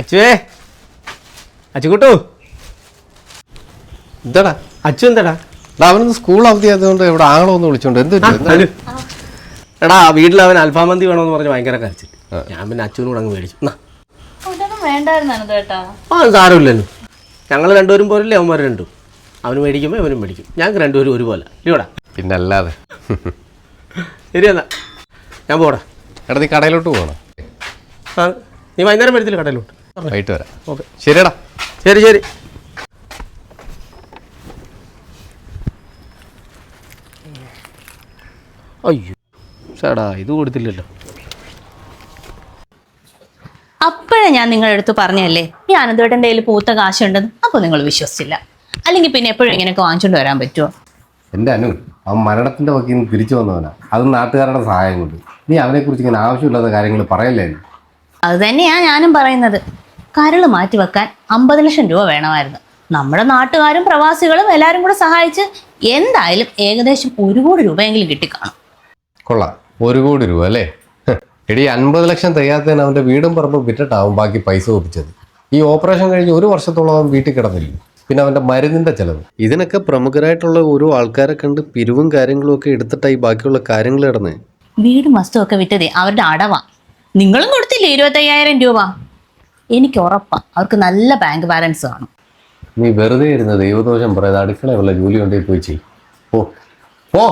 അച്ചുവേ. അച്ചുകുട്ടു. എന്താടാ? അച്ചു എന്താടാ? എടാ അവനൊന്ന് സ്കൂൾ അവധി ആയതുകൊണ്ട് ഇവിടെ ആണോ ഒന്ന് വിളിച്ചോണ്ട് എന്ത് പറ്റി? എന്താ? എടാ വീട്ടിൽ അവൻ അൽഫാമന്തി വേണമെന്ന് പറഞ്ഞ് ഭയങ്കര കരച്ചിൽ ഞാൻ പിന്നെ അച്ഛനോട് അങ്ങ് മേടിച്ചു. എന്നാ. ഇതൊന്നും വേണ്ടായിരുന്നു ആ അത് സാരമില്ലല്ലോ. ഞങ്ങൾ രണ്ടുപേരും പോരല്ലേ അവന്മാർ രണ്ടും. അവന് മേടിക്കുമ്പോൾ അവനും മേടിക്കും. ഞങ്ങൾക്ക് രണ്ടുപേരും ഒരുപോലെ. ഇല്ലോടാ പിന്നെ അല്ലാതെ ശരി എന്നാ. ഞാൻ പോടാ. എടാ നീ കടയിലോട്ട് പോകണം ആ നീ വൈകുന്നേരം വരത്തില്ല കടയിലോട്ട്? വൈകിട്ട് വരാം. ഓക്കെ. ശരിയടാ. ശരി ശരി. അയ്യോ ചേടാ ഇത് കൊടുത്തില്ലല്ലോ. അപ്പോഴേ ഞാൻ നിങ്ങളുടെ അടുത്ത് പറഞ്ഞല്ലേ ഈ അനന്തേട്ടന്റെ കയ്യിൽ പൂത്ത കാശുണ്ടെന്ന് അപ്പോൾ നിങ്ങൾ വിശ്വസിച്ചില്ല. അല്ലെങ്കിൽ പിന്നെ എപ്പോഴും ഇങ്ങനെയൊക്കെ വാങ്ങിച്ചുകൊണ്ട് വരാൻ പറ്റുമോ എന്റെ അനു അവൻ മരണത്തിന്റെ വക്കിൽ നിന്ന് തിരിച്ചു വന്നവനാ. അത് നാട്ടുകാരുടെ സഹായം കൊണ്ട്. നീ അവനെക്കുറിച്ച് ഇങ്ങനെ ആവശ്യമില്ലാത്ത കാര്യങ്ങൾ പറയല്ലേ? അത് തന്നെയാ ഞാനും പറയുന്നത്. കരൾ മാറ്റി വെക്കാൻ അമ്പത് ലക്ഷം രൂപ വേണമായിരുന്നു. നമ്മുടെ നാട്ടുകാരും പ്രവാസികളും എല്ലാവരും കൂടെ സഹായിച്ച് എന്തായാലും ഏകദേശം ഒരു കോടി രൂപയെങ്കിലും കിട്ടിക്കാണും. കൊള്ളാം. ഒരു കോടി രൂപ അല്ലേ? എടി അൻപത് ലക്ഷം തികയാത്തതിന് അവന്റെ വീടും പറമ്പും വിറ്റിട്ടാവും ബാക്കി പൈസ ഒപ്പിച്ചത്. ഈ ഓപ്പറേഷൻ കഴിഞ്ഞ് ഒരു വർഷത്തോളം അവൻ വീട്ടിൽ കിടന്നില്ല. പിന്നെ അവന്റെ മരുന്നിന്റെ ചിലവ്. ഇതിനൊക്കെ പ്രമുഖരായിട്ടുള്ള ഓരോ ആൾക്കാരെ കണ്ട് പിരിവും കാര്യങ്ങളും ഒക്കെ എടുത്തിട്ടായി ബാക്കിയുള്ള കാര്യങ്ങൾ കിടന്ന്. വീടും വസ്തുവൊക്കെ വിറ്റതേ അവരുടെ അടവാ. നിങ്ങളും കൊടുത്തില്ലേ ഇരുപത്തയ്യായിരം രൂപ? എനിക്ക് ഉറപ്പാ അവർക്ക് നല്ല ബാങ്ക് ബാലൻസ് കാണും നീ വെറുതെ ഇരുന്ന് ദൈവദോഷം പറയാതെ അടുക്കളയുള്ള ജോലി കൊണ്ടേ പോയി ചെയ്യും. ഓ ഓ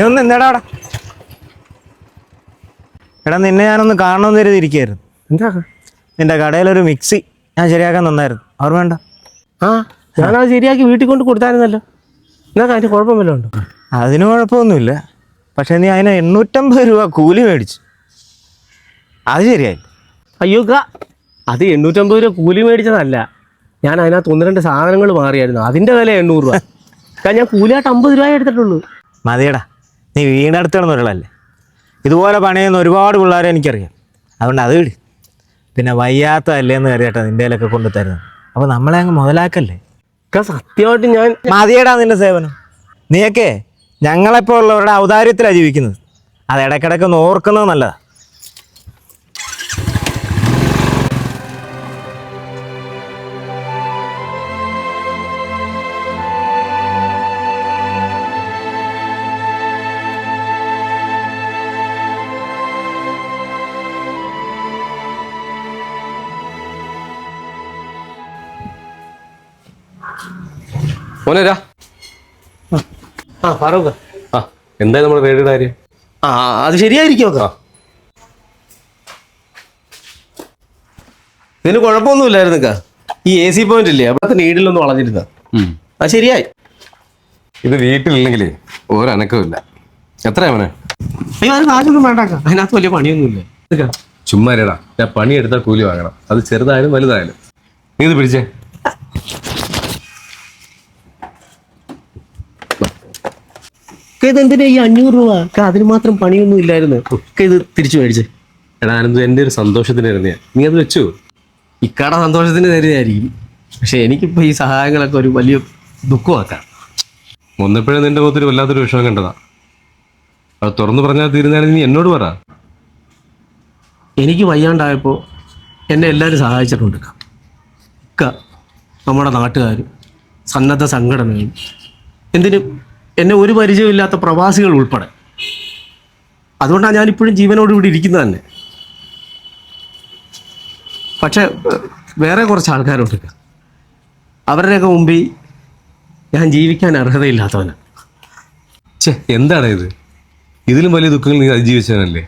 നീ ഒന്ന് എന്താടാ അവിടെ? എടാ നിന്നെ ഞാനൊന്ന് കാണണമെന്ന് കരുതി ഇരിക്കുകയായിരുന്നു എന്താ? നിന്റെ കടയിലൊരു മിക്സി ഞാൻ ശരിയാക്കാൻ തന്നായിരുന്നു അവർ വേണ്ട ആ ഞാനത് ശരിയാക്കി വീട്ടിൽ കൊണ്ട് കൊടുത്തായിരുന്നല്ലോ. എന്നാ കാര്യം കുഴപ്പം വല്ലതും ഉണ്ടോ? അതിന് കുഴപ്പമൊന്നുമില്ല. പക്ഷേ നീ അതിന് എണ്ണൂറ്റമ്പത് രൂപ കൂലി മേടിച്ചു. അത് ശരിയായില്ല അയ്യോ കാ അത് എണ്ണൂറ്റമ്പത് രൂപ കൂലി മേടിച്ചതല്ല. ഞാൻ അതിനകത്ത് ഒന്ന് രണ്ട് സാധനങ്ങൾ മാറിയായിരുന്നു. അതിന്റെ വില എണ്ണൂറ് രൂപ. കാരണം ഞാൻ കൂലിയായിട്ട് അമ്പത് രൂപ എടുത്തിട്ടുള്ളൂ. മതിയടാ. നീ വീടടുത്ത് കിടന്ന ഒരാളല്ലേ? ഇതുപോലെ പണിയുന്ന ഒരുപാട് പിള്ളേരെ എനിക്കറിയാം. അതുകൊണ്ട് അത് വിട്. പിന്നെ വയ്യാത്തതല്ലേ എന്ന് കരുതട്ടെ നിന്റെ കയ്യിലൊക്കെ കൊണ്ടു തരുന്നത് അപ്പോൾ നമ്മളെ അങ്ങ് മുതലാക്കല്ലേ? സത്യമായിട്ട് ഞാൻ മതിയടാ നിന്റെ സേവനം. നീയൊക്കെ ഞങ്ങളെപ്പോലുള്ളവരുടെ ഔദാര്യത്തിലാണ് ജീവിക്കുന്നത്. അത് ഇടയ്ക്കിടയ്ക്ക് ഒന്ന് ഓർക്കുന്നത് നല്ലതാ. മോനരാ ആ ഫാറൂഖ്. ആ എന്തായി നമ്മുടെ റേഡിയുടെ കാര്യം? ആ അത് ശരിയായിരിക്കും ഇതിന് കുഴപ്പമൊന്നും ഇല്ലായിരുന്നു ഈ എ സി പോയിന്റ് ഇല്ലേ? അവിടുത്തെ നീടിലൊന്നും വളഞ്ഞിരുന്ന. ആ ശരിയായി. ഇത് വീട്ടിലില്ലെങ്കിൽ ഒരനക്കമില്ല എത്രയാ മോനെ? അയ്യോ അത് കാശൊന്നും വേണ്ടാക്ക. അതിനകത്ത് വലിയ പണിയൊന്നുമില്ല. ചുമ്മാരടാ ഞാൻ പണിയെടുത്താൽ കൂലി വാങ്ങണം. അത് ചെറുതായാലും വലുതായാലും. നീ ഇത് പിടിച്ചേ. ഇതെന്തിനാ ഈ അഞ്ഞൂറ് രൂപ? അതിന് മാത്രം പണിയൊന്നും ഇല്ലായിരുന്നു. ഒക്കെ ഇത് തിരിച്ചു മേടിച്ചേ. എടാ ആനന്ദ് എന്റെ ഒരു സന്തോഷത്തിന് ഞാൻ നീ അത് വെച്ചു. ഇക്കട സന്തോഷത്തിന് തരുന്നതായിരിക്കും. പക്ഷെ എനിക്കിപ്പോൾ ഈ സഹായങ്ങളൊക്കെ ഒരു വലിയ ദുഃഖമാക്കാം. ഒന്നപ്പോഴും നിന്റെ മുഖത്തൊരു വല്ലാത്തൊരു വിഷമം കണ്ടതാ. അത് തുറന്നു പറഞ്ഞാൽ തീരുന്നതാണെങ്കിൽ നീ എന്നോട് പറ. എനിക്ക് വയ്യാണ്ടായപ്പോൾ എന്നെ എല്ലാവരും സഹായിച്ചിട്ടുണ്ട്. ഇക്ക നമ്മുടെ നാട്ടുകാരും സന്നദ്ധ സംഘടനകളും എന്തിനും എന്നെ ഒരു പരിചയമില്ലാത്ത പ്രവാസികൾ ഉൾപ്പെടെ. അതുകൊണ്ടാണ് ഞാനിപ്പോഴും ജീവനോട് ഇവിടെ ഇരിക്കുന്നത് തന്നെ. പക്ഷെ വേറെ കുറച്ച് ആൾക്കാരുണ്ട്. അവരുടെയൊക്കെ മുമ്പിൽ ഞാൻ ജീവിക്കാൻ അർഹതയില്ലാത്തവനാണ് ചേ എന്താണ് ഇത്? ഇതിലും വലിയ ദുഃഖങ്ങൾ നീ അതിജീവിച്ചവനല്ലേ?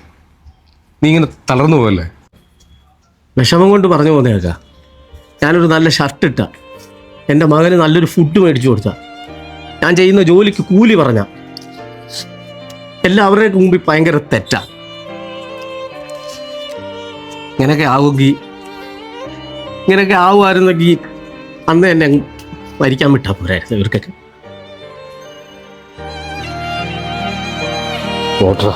നീ ഇങ്ങനെ തളർന്നു പോകല്ലേ വിഷമം കൊണ്ട് പറഞ്ഞു പോകുന്നേക്ക ഞാനൊരു നല്ല ഷർട്ട് ഇട്ട. എന്റെ മകന് നല്ലൊരു ഫുഡ് മേടിച്ചു കൊടുത്ത. ഞാൻ ചെയ്യുന്ന ജോലിക്ക് കൂലി പറഞ്ഞ എല്ലാവരുടെയും മുമ്പിൽ ഭയങ്കര തെറ്റാ. ഇങ്ങനെയൊക്കെ ആവുമെങ്കിൽ ഇങ്ങനെയൊക്കെ ആവുമായിരുന്നെങ്കിൽ അന്ന് എന്നെ മരിക്കാൻ വിട്ടാൽ പോരായിരുന്നു ഇവർക്കൊക്കെ. ഓട്ടറ